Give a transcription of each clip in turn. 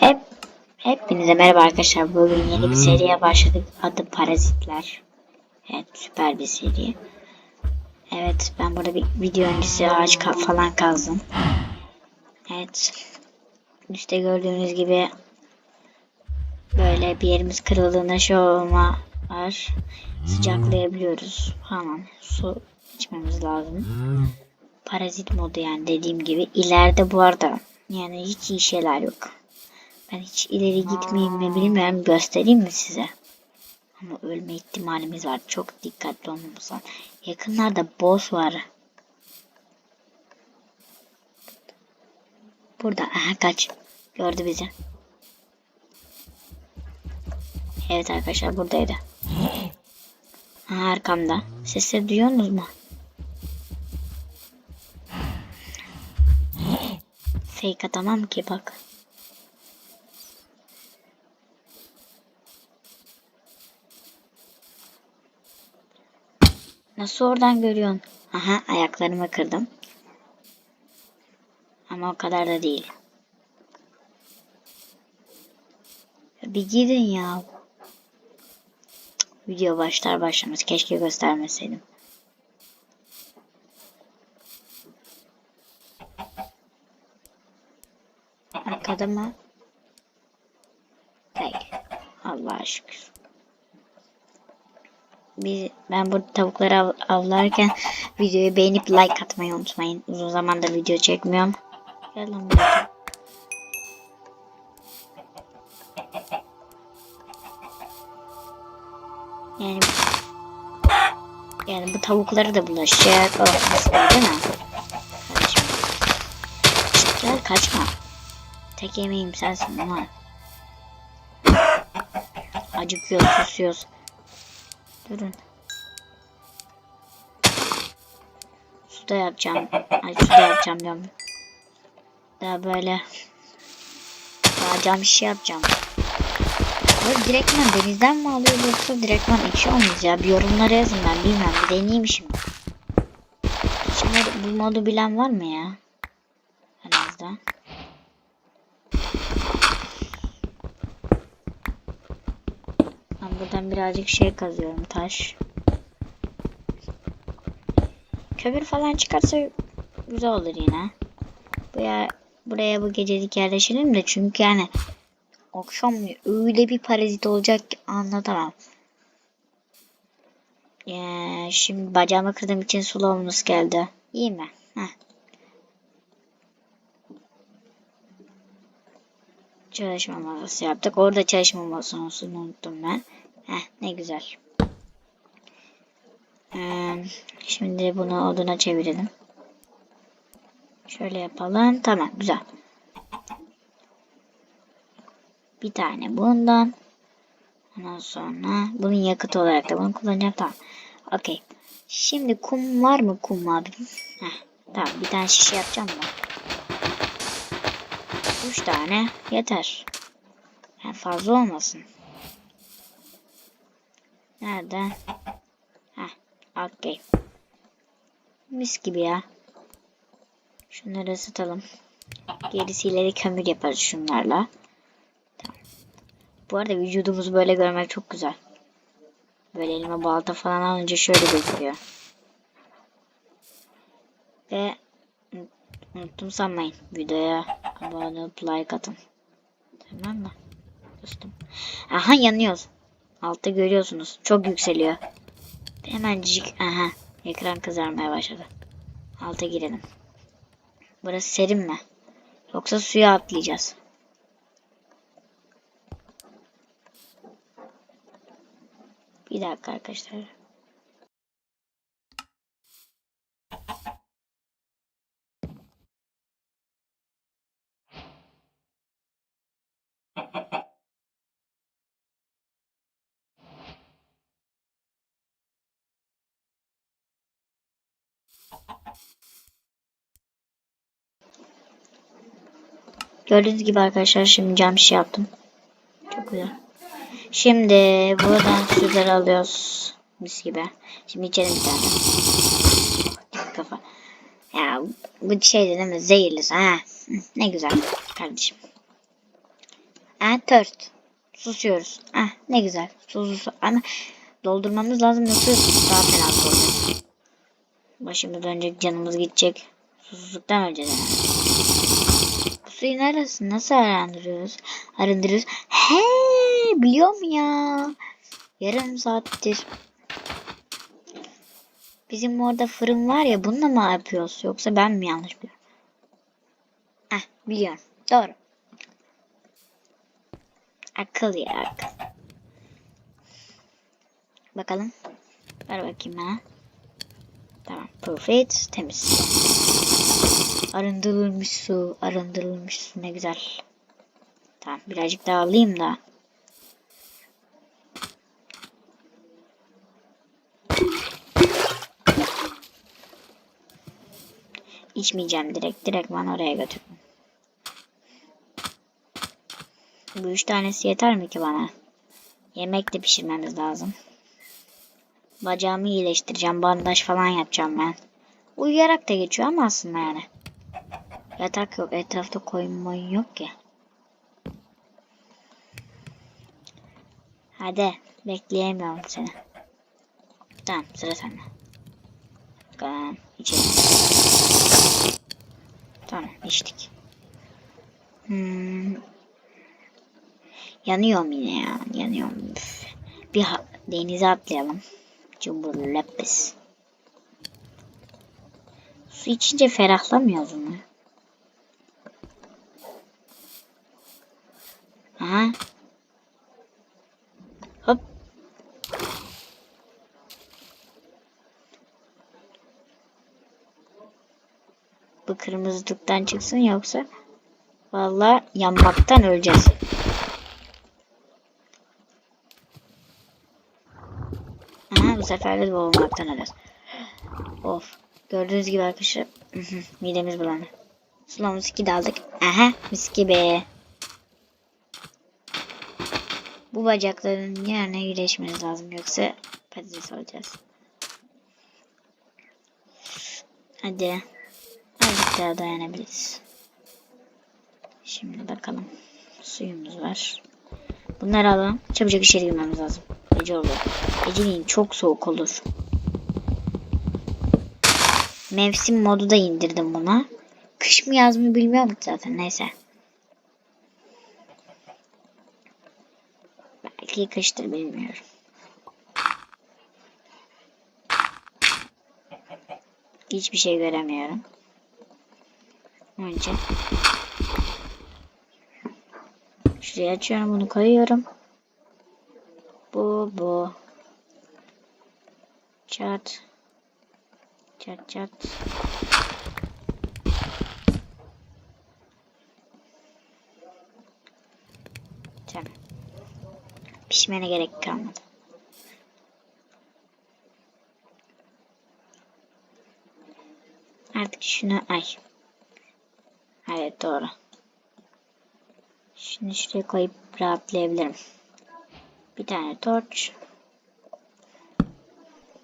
Hep Hepinize merhaba arkadaşlar. Bugün yeni bir seriye başladık. Adı Parazitler. Evet süper bir seri. Evet ben burada bir video öncesi ağaç ka- falan kazdım. Evet. İşte gördüğünüz gibi böyle bir yerimiz kırıldığında şey olma var. Sıcaklayabiliyoruz falan. Su içmemiz lazım. Parazit modu yani dediğim gibi. ileride bu arada yani hiç iyi şeyler yok. Ben hiç ileri gitmeyeyim mi bilmiyorum. Göstereyim mi size? Ama ölme ihtimalimiz var. Çok dikkatli olmamız lazım. Yakınlarda boss var. Burada. Aha kaç. Gördü bizi. Evet arkadaşlar buradaydı. Aha, arkamda. Sesleri duyuyorsunuz mu? Fake atamam ki bak. Nasıl oradan görüyorsun? Aha ayaklarımı kırdım. Ama o kadar da değil. Bir gidin ya. Video başlar başlamaz. Keşke göstermeseydim. Arkada mı? Değil. Allah'a şükür. Biz, ben burada tavukları av, avlarken videoyu beğenip like atmayı unutmayın. Uzun zamandır video çekmiyorum. Gel buraya. Yani yani bu tavukları da bulaşacak. Oh, değil mi? Gel kaçma. Tek yemeğim sensin ama. Acıkıyoruz, susuyoruz. Durun. Suda yapacağım. Ay suda yapacağım diyorum. Daha böyle daha cam işi yapacağım. Böyle direktman denizden mi alıyor yoksa direktman ekşi olmuş ya? Bir yorumlara yazın ben bilmem. Bir deneyeyim şimdi. Şimdi bu modu bilen var mı ya? Aranızda. Ben buradan birazcık şey kazıyorum taş. Kömür falan çıkarsa güzel olur yine. Buraya, buraya bu gecelik yerleşelim de çünkü yani akşam öyle bir parazit olacak ki anlatamam. Ya, şimdi bacağımı kırdığım için sulamamız geldi. İyi mi? Heh. Çalışma masası yaptık. Orada çalışma masasını unuttum ben. Heh, ne güzel. Ee, şimdi bunu oduna çevirelim. Şöyle yapalım. Tamam güzel. Bir tane bundan. Ondan sonra bunun yakıt olarak da bunu kullanacağım. Tamam. Okey. Şimdi kum var mı kum abi? Heh, tamam bir tane şişe yapacağım da. Üç tane yeter. Yani fazla olmasın. Nerede? Heh, okey. Mis gibi ya. Şunları ısıtalım. Gerisiyle de kömür yaparız şunlarla. Tamam. Bu arada vücudumuzu böyle görmek çok güzel. Böyle elime balta falan alınca şöyle gözüküyor. Ve unuttum sanmayın. Videoya abone olup like atın. Tamam mı? Dostum. Aha yanıyoruz. Altta görüyorsunuz. Çok yükseliyor. Hemencik. Aha. Ekran kızarmaya başladı. Alta girelim. Burası serin mi? Yoksa suya atlayacağız. Bir dakika arkadaşlar. Gördüğünüz gibi arkadaşlar şimdi cam şişe yaptım. Çok güzel. Şimdi buradan suları alıyoruz. Mis gibi. Şimdi içelim bir tane. Kafa. Ya Bu şeydi değil mi? Zehirli. Ha. Ne güzel kardeşim. Ha tört. Susuyoruz. Ah ne güzel. Sus sus. Ama doldurmamız lazım yoksa daha fena olacak. Başımız dönecek, canımız gidecek. Susuzluktan öleceğiz yani. Bu suyu neresi? Nasıl arındırıyoruz? Arındırıyoruz. He, biliyorum ya. Yarım saattir. Bizim orada fırın var ya bununla mı yapıyoruz? Yoksa ben mi yanlış biliyorum? Ah biliyorum. Doğru. Akıl ya akıl. Bakalım. Ver bakayım bana. Tamam. Profit. Temiz. Arındırılmış su. Arındırılmış su. Ne güzel. Tamam. Birazcık daha alayım da. İçmeyeceğim direkt. Direkt bana oraya götürün. Bu üç tanesi yeter mi ki bana? Yemek de pişirmemiz lazım. Bacağımı iyileştireceğim. Bandaj falan yapacağım ben. Uyuyarak da geçiyor ama aslında yani. Yatak yok. Etrafta koyun yok ki. Hadi. Bekleyemiyorum seni. Tamam sıra sende. Tamam. içelim. Tamam içtik. Hmm, Yanıyorum yine ya. Yanıyorum. Bir denize atlayalım. Cumhur lepes. Su içince ferahlamıyoruz mu? Aha. Bu kırmızılıktan çıksın yoksa vallahi yanmaktan öleceğiz. Aha bu sefer de boğulmaktan öleceğiz. Of. Gördüğünüz gibi arkadaşlar midemiz bulandı. Sulamız iki de aldık. Aha mis gibi. Bu bacakların yerine iyileşmeniz lazım yoksa patates olacağız. Hadi. Azıcık daha dayanabiliriz. Şimdi bakalım. Suyumuz var. Bunları alalım. Çabucak içeri girmemiz lazım. Gece olur. Geceliğin çok soğuk olur. Mevsim modu da indirdim buna. Kış mı yaz mı bilmiyorum zaten. Neyse. Belki kıştır bilmiyorum. Hiçbir şey göremiyorum. Önce şuraya açıyorum bunu koyuyorum. Bu bu. Çat. Çat çat. Tamam. Pişmene gerek kalmadı. Artık şunu ay. Evet doğru. Şimdi şuraya koyup rahatlayabilirim. Bir tane torç.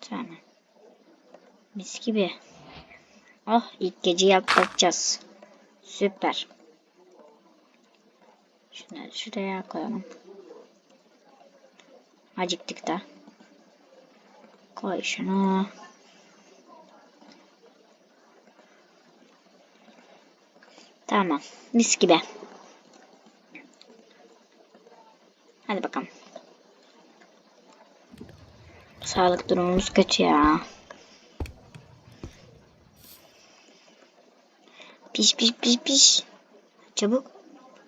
Tamam. Mis gibi. Oh ilk gece yaklaşacağız. Süper. Şunları şuraya koyalım. Acıktık da. Koy şunu. Tamam. Mis gibi. Hadi bakalım. Sağlık durumumuz kötü ya. Piş piş piş piş. Çabuk.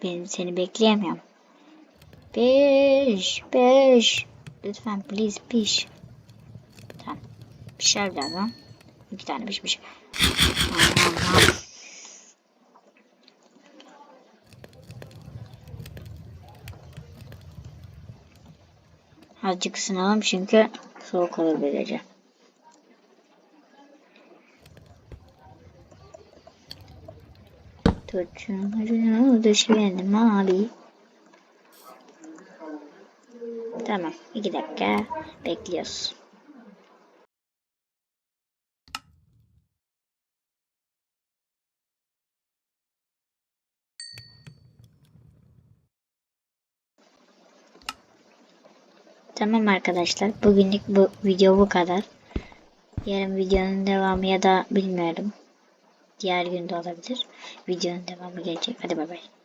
Ben seni bekleyemiyorum. Piş piş. Lütfen please piş. Tamam. Pişer birazdan. İki tane pişmiş. Azıcık ısınalım çünkü soğuk olur böylece. Tutun ucunu düşledim abi. Tamam. 2 dakika bekliyoruz. Tamam arkadaşlar. Bugünlük bu video bu kadar. Yarın videonun devamı ya da bilmiyorum. Diğer günde olabilir. Videonun devamı gelecek. Hadi bay bay.